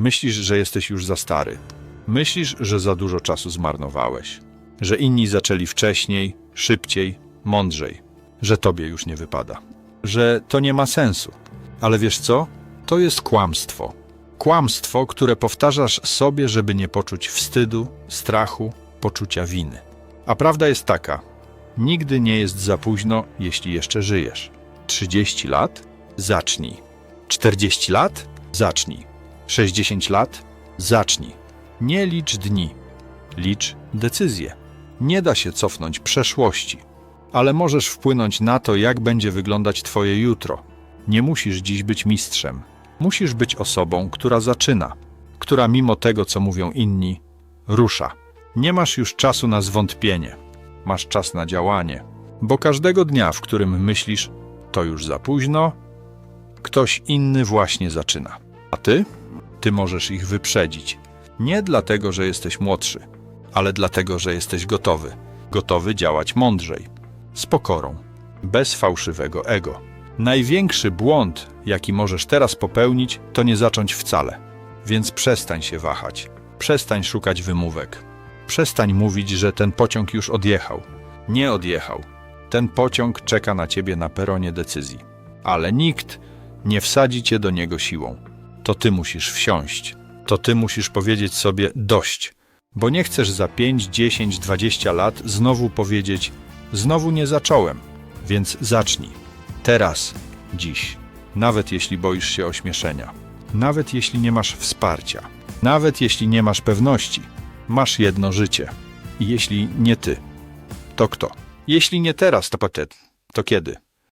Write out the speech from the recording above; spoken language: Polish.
Myślisz, że jesteś już za stary. Myślisz, że za dużo czasu zmarnowałeś. Że inni zaczęli wcześniej, szybciej, mądrzej. Że tobie już nie wypada. Że to nie ma sensu. Ale wiesz co? To jest kłamstwo. Kłamstwo, które powtarzasz sobie, żeby nie poczuć wstydu, strachu, poczucia winy. A prawda jest taka: nigdy nie jest za późno, jeśli jeszcze żyjesz. 30 lat? Zacznij. 40 lat? Zacznij. 60 lat? Zacznij. Nie licz dni, licz decyzje. Nie da się cofnąć przeszłości, ale możesz wpłynąć na to, jak będzie wyglądać Twoje jutro. Nie musisz dziś być mistrzem. Musisz być osobą, która zaczyna, która mimo tego, co mówią inni, rusza. Nie masz już czasu na zwątpienie, masz czas na działanie, bo każdego dnia, w którym myślisz, to już za późno, ktoś inny właśnie zaczyna. A ty? Ty możesz ich wyprzedzić. Nie dlatego, że jesteś młodszy, ale dlatego, że jesteś gotowy. Gotowy działać mądrzej, z pokorą, bez fałszywego ego. Największy błąd, jaki możesz teraz popełnić, to nie zacząć wcale. Więc przestań się wahać. Przestań szukać wymówek. Przestań mówić, że ten pociąg już odjechał. Nie odjechał. Ten pociąg czeka na ciebie na peronie decyzji. Ale nikt nie wsadzi cię do niego siłą. To ty musisz wsiąść. To ty musisz powiedzieć sobie dość. Bo nie chcesz za 5, 10, 20 lat znowu powiedzieć: Znowu nie zacząłem. Więc zacznij. Teraz, dziś. Nawet jeśli boisz się ośmieszenia. Nawet jeśli nie masz wsparcia. Nawet jeśli nie masz pewności. Masz jedno życie. Jeśli nie ty, to kto? Jeśli nie teraz, to potem. To kiedy?